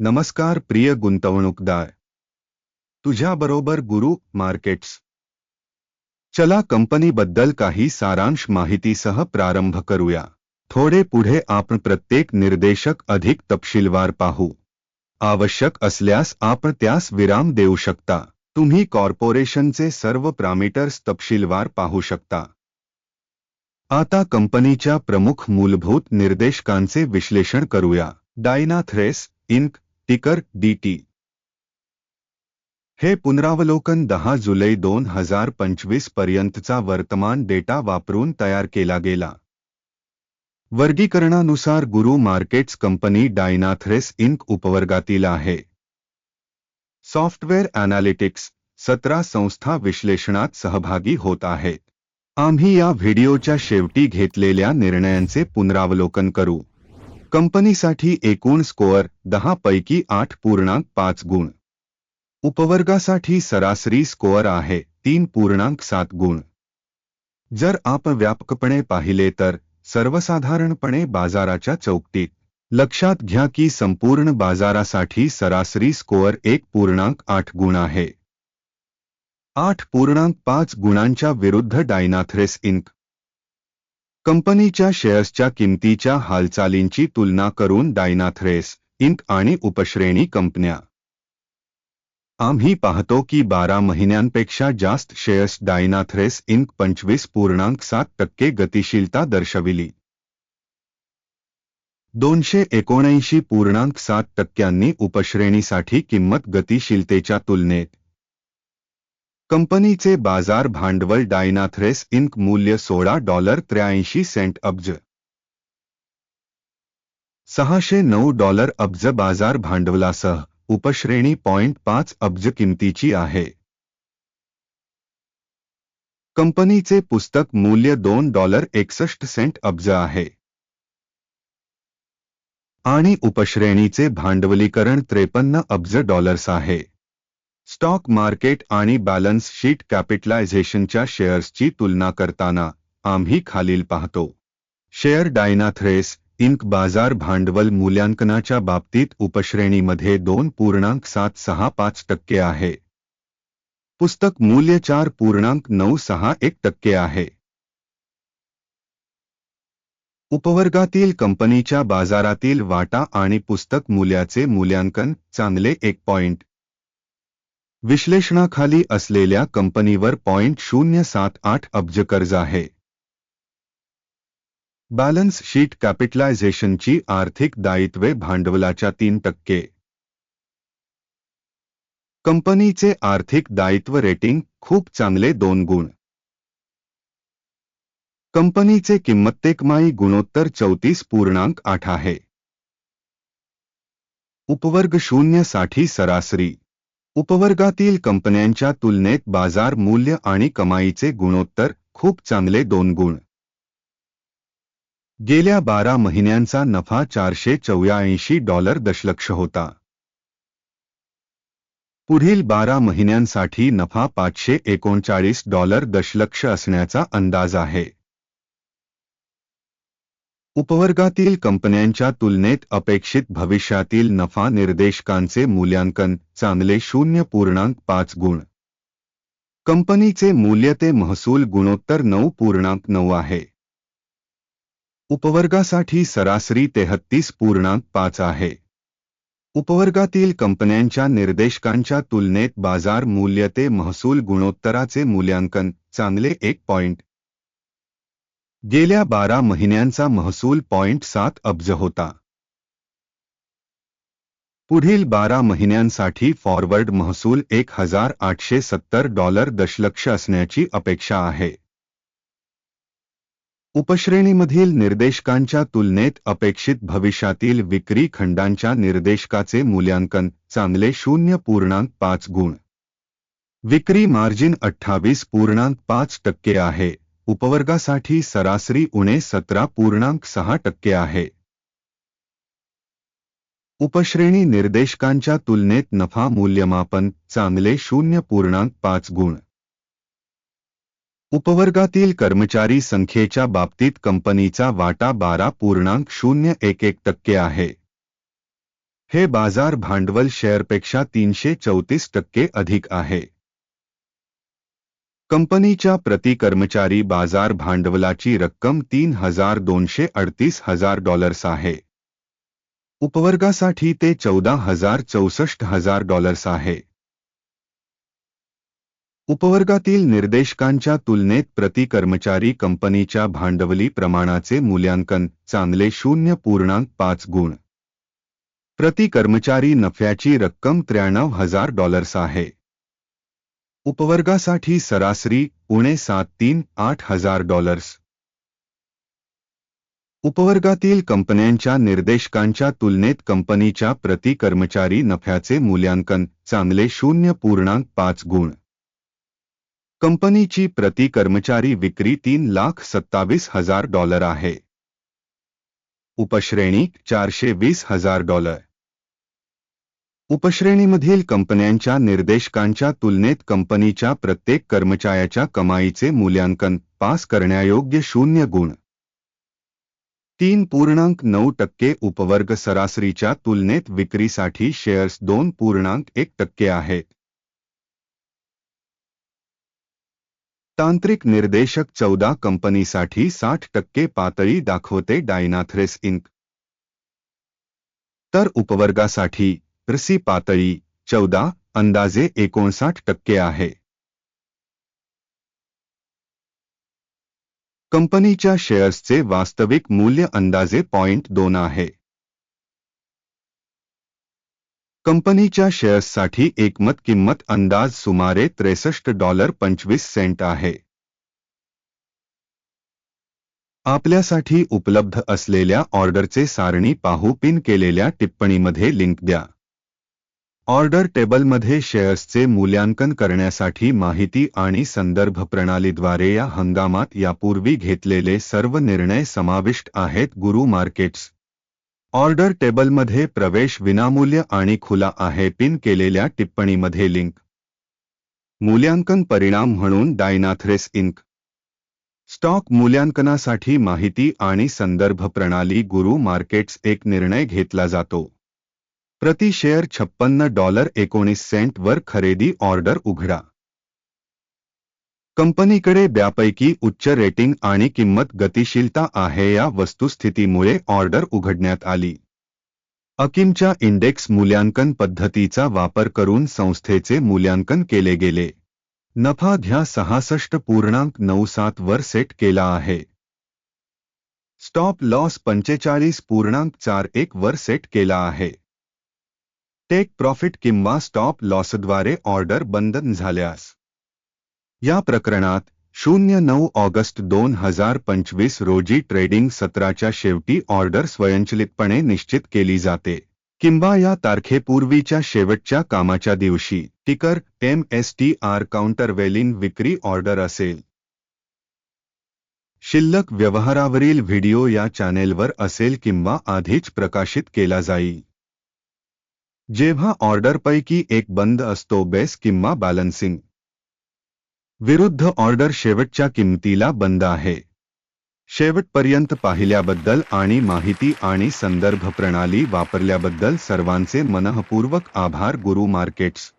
नमस्कार प्रिय गुंतवणूकदार। तुझ्याबरोबर गुरु मार्केट्स। चला कंपनीबद्दल काही सारांश माहितीसह प्रारंभ करूया. थोडे पुढे आपण प्रत्येक निर्देशक अधिक तपशीलवार पाहू. आवश्यक असल्यास आपण त्यास विराम देऊ शकता. तुम्ही कॉर्पोरेशनचे सर्व पॅरामीटर्स तपशीलवार पाहू शकता. आता कंपनीच्या प्रमुख मूलभूत निर्देशकांचे विश्लेषण करूया. Dynatrace Inc ticker DT. हे पुनरावलोकन दहा जुलै दोन हजार पंचवीस पर्यंतचा वर्तमान डेटा वापरून तयार केला गेला. वर्गीकरणानुसार गुरु मार्केट्स कंपनी डायनाथ्रेस इंक उपवर्गातील आहे. सॉफ्टवेअर अॅनालिटिक्स सतरा संस्था विश्लेषणात सहभागी होत आहेत आम्ही या व्हिडिओच्या शेवटी घेतलेल्या निर्णयांचे पुनरावलोकन करू. कंपनीसाठी एकूण स्कोअर दहा पैकी आठ पूर्णांक पाच गुण. उपवर्गासाठी सरासरी स्कोअर आहे तीन पूर्णांक सात गुण. जर आपण व्यापकपणे पाहिले तर सर्वसाधारणपणे बाजाराच्या चौकटीत. लक्षात घ्या की संपूर्ण बाजारासाठी सरासरी स्कोअर एक पूर्णांक आठ गुण आहे. आठ पूर्णांक पाच गुणांच्या विरुद्ध डायनाथ्रेस इंक. कंपनीच्या शेअर्सच्या किमतीच्या हालचालींची तुलना करून डायनाथ्रेस इंक आणि उपश्रेणी कंपन्या. आम्ही पाहतो की बारा महिन्यांपेक्षा जास्त शेअर्स डायनाथ्रेस इंक पंचवीस पूर्णांक सात टक्के गतिशीलता दर्शविली. दोनशे एकोणऐंशी पूर्णांक सात टक्क्यांनी उपश्रेणीसाठी किंमत गतिशीलतेच्या तुलनेत कंपनीचे बाजार भांडवल डायनाथ्रेस इंक मूल्य सोळा डॉलर त्र्याऐंशी सेंट अब्ज. सहाशे नऊ डॉलर अब्ज बाजार भांडवलासह उपश्रेणी पॉइंट पाच अब्ज किमतीची आहे. कंपनीचे पुस्तक मूल्य दोन डॉलर एकसष्ट सेंट अब्ज आहे. आणि उपश्रेणीचे भांडवलीकरण त्रेपन्न अब्ज डॉलर्स आहे. स्टॉक मार्केट आणि बॅलन्स शीट कॅपिटलायझेशनच्या शेअर्सची तुलना करताना आम्ही खालील पाहतो. शेअर डायनाथ्रेस इंक बाजार भांडवल मूल्यांकनाच्या बाबतीत उपश्रेणीमध्ये दोन पूर्णांक सात सहा पाच टक्के आहे. पुस्तक मूल्य चार पूर्णांक नऊ सहा एक टक्के आहे. उपवर्गातील कंपनीच्या बाजारातील वाटा आणि पुस्तक मूल्याचे मूल्यांकन चांगले एक पॉइंट. विश्लेषणाखाली असलेल्या कंपनीवर पॉइंट शून्य सात आठ अब्ज कर्ज आहे. बॅलन्स शीट कॅपिटलायझेशनची आर्थिक दायित्वे भांडवलाच्या तीन टक्के. कंपनीचे आर्थिक दायित्व रेटिंग खूप चांगले दोन गुण. कंपनीचे किंमत्तेकमाई गुणोत्तर चौतीस पूर्णांक आठ आहे. उपवर्ग शून्यसाठी सरासरी. उपवर्गातील कंपन्यांच्या तुलनेत बाजार मूल्य आणि कमाईचे गुणोत्तर खूप चांगले दोन गुण. गेल्या बारा महिन्यांचा नफा चारशे चौऱ्याऐंशी डॉलर दशलक्ष होता. पुढील बारा महिन्यांसाठी नफा पाचशे एकोणचाळीस डॉलर दशलक्ष असण्याचा अंदाज आहे. उपवर्गातील कंपन्यांच्या तुलनेत अपेक्षित भविष्यातील नफा निर्देशकांचे मूल्यांकन चांगले शून्य पूर्णांक पाच गुण. कंपनीचे मूल्य ते महसूल गुणोत्तर नऊ पूर्णांक नऊ आहे. उपवर्गासाठी सरासरी तेहत्तीस पूर्णांक पाच आहे. उपवर्गातील कंपन्यांच्या निर्देशकांच्या तुलनेत बाजार मूल्य ते महसूल गुणोत्तराचे मूल्यांकन चांगले एक पॉइंट गेल्या बारा महिन्यांचा महसूल पॉइंट सात अब्ज होता. पुढील बारा महिन्यांसाठी फॉरवर्ड महसूल एक हजार आठशे सत्तर डॉलर दशलक्ष असण्याची अपेक्षा आहे. उपश्रेणीमधील निर्देशकांच्या तुलनेत अपेक्षित भविष्यातील विक्री खंडांच्या निर्देशकाचे मूल्यांकन चांगले शून्य पूर्णांक पाच गुण. विक्री मार्जिन अठ्ठावीस पूर्णांक पाच टक्के आहे. उपवर्गासाठी सरासरी उणे सतरा पूर्णांक सहा टक्के आहे. उपश्रेणी निर्देशकांच्या तुलनेत नफा मूल्यमापन चांगले शून्य पूर्णांक पाच गुण. उपवर्गातील कर्मचारी संख्येच्या बाबतीत कंपनीचा वाटा बारा पूर्णांक शून्य एक एक टक्के आहे. हे बाजार भांडवल शेअरपेक्षा तीनशे चौतीस टक्के अधिक आहे. कंपनीच्या प्रति कर्मचारी बाजार भांडवलाची रक्कम तीन हजार दोनशे अडतीस हजार डॉलर्स आहे. उपवर्गासाठी ते चौदा हजार चौसष्ट हजार डॉलर्स आहे. उपवर्गातील निर्देशकांच्या तुलनेत प्रति कर्मचारी कंपनीच्या भांडवली प्रमाणाचे मूल्यांकन चांगले शून्य पूर्णांक पाच गुण. प्रति कर्मचारी नफ्याची रक्कम त्र्याण्णव हजार डॉलर्स आहे. उपवर्गासाठी सरासरी उणे सात तीन आठ हजार डॉलर्स. उपवर्गातील कंपन्यांच्या निर्देशकांच्या तुलनेत कंपनीच्या प्रति कर्मचारी नफ्याचे मूल्यांकन चांगले शून्य पूर्णांक पाच गुण. कंपनीची प्रति कर्मचारी विक्री तीन लाख सत्तावीस हजार डॉलर आहे. उपश्रेणी चारशे वीस हजार डॉलर. उपश्रेणीमधील कंपन्यांच्या निर्देशकांच्या तुलनेत कंपनीच्या प्रत्येक कर्मचाऱ्याच्या कमाईचे मूल्यांकन पास करण्यायोग्य शून्य गुण. तीन पूर्णांक नऊ टक्के उपवर्ग सरासरीच्या तुलनेत विक्रीसाठी शेअर्स दोन पूर्णांक एक टक्के आहेत. तांत्रिक निर्देशक चौदा कंपनीसाठी साठ टक्के पातळी दाखवते डायनाथ्रेस इंक. तर उपवर्गासाठी रसी पातळी चौदा अंदाजे एकोणसाठ टक्के आहे. कंपनीच्या शेअर्सचे वास्तविक मूल्य अंदाजे पॉइंट दोन आहे. कंपनीच्या शेअर्ससाठी एकमत किंमत अंदाज सुमारे त्रेसष्ट डॉलर पंचवीस सेंट आहे. आपल्यासाठी उपलब्ध असलेल्या ऑर्डरचे सारणी पाहू पिन केलेल्या टिप्पणीमध्ये लिंक द्या. ऑर्डर टेबलमध्ये शेअर्सचे मूल्यांकन करण्यासाठी माहिती आणि संदर्भ प्रणालीद्वारे या हंगामात यापूर्वी घेतलेले सर्व निर्णय समाविष्ट आहेत गुरु मार्केट्स. ऑर्डर टेबलमध्ये प्रवेश विनामूल्य आणि खुला आहे पिन केलेल्या टिप्पणीमध्ये लिंक. मूल्यांकन परिणाम म्हणून डायनाथ्रेस इंक. स्टॉक मूल्यांकनासाठी माहिती आणि संदर्भ प्रणाली गुरु मार्केट्स एक निर्णय घेतला जातो. प्रति शेअर छप्पन्न डॉलर एकोणीस सेंटवर खरेदी ऑर्डर उघडा. कंपनीकडे ब्यापैकी उच्च रेटिंग आणि किंमत गतिशीलता आहे या वस्तुस्थितीमुळे ऑर्डर उघडण्यात आली. अकिमच्या इंडेक्स मूल्यांकन पद्धतीचा वापर करून संस्थेचे मूल्यांकन केले गेले. नफा घ्या सहासष्ट पूर्णांक नऊ सात वर सेट केला आहे. स्टॉप लॉस पंचेचाळीस पूर्णांक चार एक वर सेट केला आहे. टेक प्रॉफिट किंवा स्टॉप लॉसद्वारे ऑर्डर बंधन झाल्यास. या प्रकरणात शून्य नऊ ऑगस्ट दोन हजार पंचवीस रोजी ट्रेडिंग सत्राच्या शेवटी ऑर्डर स्वयंचलितपणे निश्चित केली जाते. किंवा या तारखेपूर्वीच्या शेवटच्या कामाच्या दिवशी ticker M S T R काउंटरवेलिन विक्री ऑर्डर असेल. शिल्लक व्यवहारावरील व्हिडिओ या चॅनेलवर असेल किंवा आधीच प्रकाशित केला जाईल. जेव्हा ऑर्डरपैकी एक बंद असतो बेस किंवा बॅलन्सिंग. विरुद्ध ऑर्डर शेवटच्या किंमतीला बंद आहे. शेवटपर्यंत पाहिल्याबद्दल आणि माहिती आणि संदर्भ प्रणाली वापरल्याबद्दल सर्वांचे मनःपूर्वक आभार गुरु मार्केट्स.